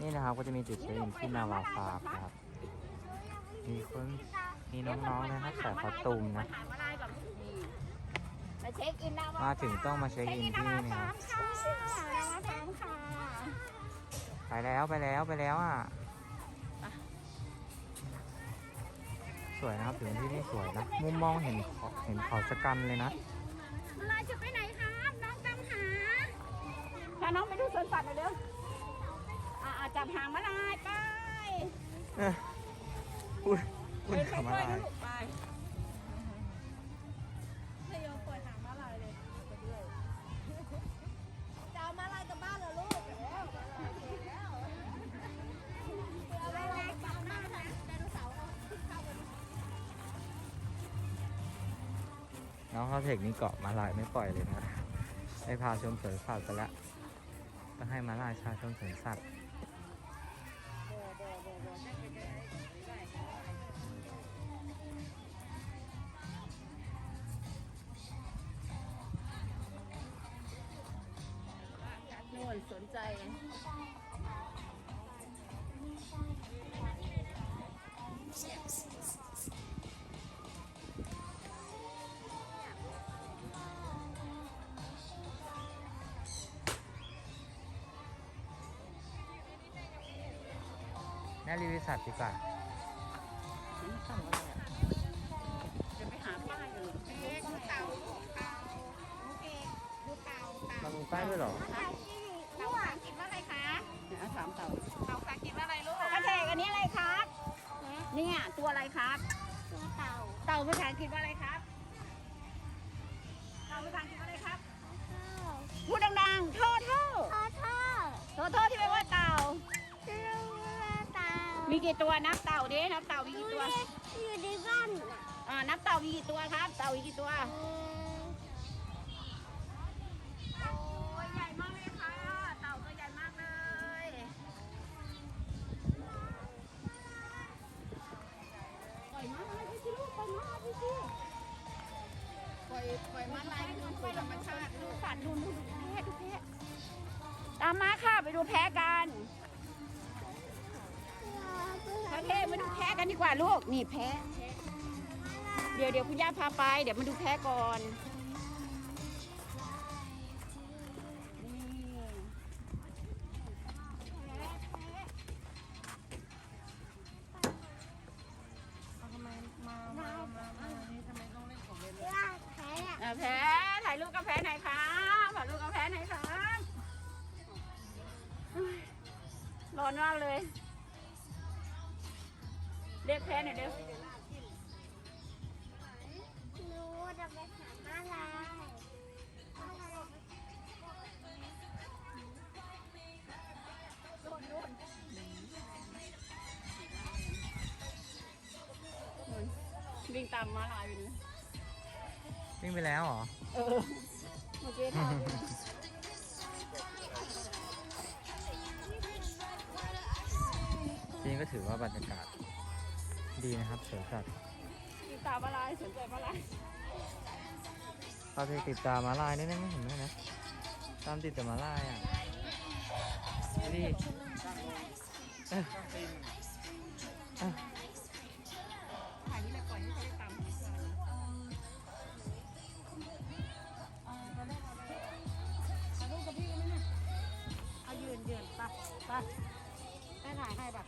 นี่นะครับก็จะมีจุดเช็คอินที่นาวาฟาร์มนะครับ มีคนมีน้องๆนะครับใส่คอสตูมนะถามอะไรก่อนนี่มาเช็คอินนะมาถึงต้องมาเช็คอินที่นี่นะครับค่ะนาวาฟาร์มค่ะไปแล้วไปแล้วไปแล้วอะสวยนะครับถึงที่นี่สวยนะมุมมองเห็นเขาเห็นเขาชะกันเลยนะมาลายจะไปไหนครับน้องตามหาพาน้องไปดูสวนสัตว์หน่อยเร็วอ่าจั บหางมาลายไปเอ้ยอุ้ยอุ้ยทำอะไรค่อยๆนะลูกไปไม่ยอมปล่อยหางมาลายเลยไปเรื่อยจะเอามาลายกลับบ้านเหรอลูกแล้วแล้วเอามาลายกลับบ้านนะไดโนเสาร์เราขึ้นเข้าไปน้องเขาเทคนี่เกาะมาลายไม่ปล่อยเลยนะได้พาชมสวนสัตว์ไปแล้วต้องให้มาลายชาชมสวนสัตว์ นวลสนใจ แม่รีวิวสัตว์ดีกว่าอะไรอะจะไปหาป้ายอยู่เอ๊ะดูเต่าดูเต่าเกงดูเต่าเต่ามันมีป้ายด้วยเหรอเต่าภากฤษว่าอะไรคะถามเต่าเต่าภาษาอังกฤษว่าอะไรลูกกระเทกอันนี้อะไรครับ เนี่ยตัวอะไรครับ ตัวเต่า เต่าภาษาอังกฤษว่าอะไรค มีกี่ตัวนับเต่าดินับเต่ามีกี่ตัวอยู่ในบ้านอ่านับเต่ามีกี่ตัวครับ เต่ามีกี่ตัวเออโอ้ยใหญ่มากเลยค่ะ เต่าตัวใหญ่มากเลย ปล่อยม้าลายไปสิลูกปล่อยม้าลายไปสิปล่อยปล่อยม้าลายคืนสู่ธรรมชาติดูสัตว์ดูดูดูแพะดูแพะตามมาค่ะไปดูแพะกัน กันดีกว่าลูก นี่แพะ เดี๋ยวเดี๋ยวคุณย่าพาไป เดี๋ยวมาดูแพะก่อนนี่อะแพ้ถ่ายรูปกับแพ้ไหนอยครับถ่ายรูปกับแพ้ไหนอยครับร้อนมากเลย เรียกแพ้หน่อยเร็วรู้ว่าจะไปหามาลายวิ่งตามม้าลายอยู่นะวิ่งไปแล้วเหรอ เออเมื่อกี้ทำอยู่ที่นี่ก็ถือว่าบรรยากาศ ดีนะครับสวนสัตว์วิ่งตามม้าลายสนใจม้าลายเราไปติดตามมาลายนี่ไม่เห็นไหมนะ ตามติดแต่มาลายอะดูดิเอ้ยเอ้ยถ่ายนี่แหละก่อนที่เขาจะตามม้าลายถ่ายรูปกับพี่กันไหมเนี่ยเอายืนยืนไปไปแม่ถ่ายให้ปะ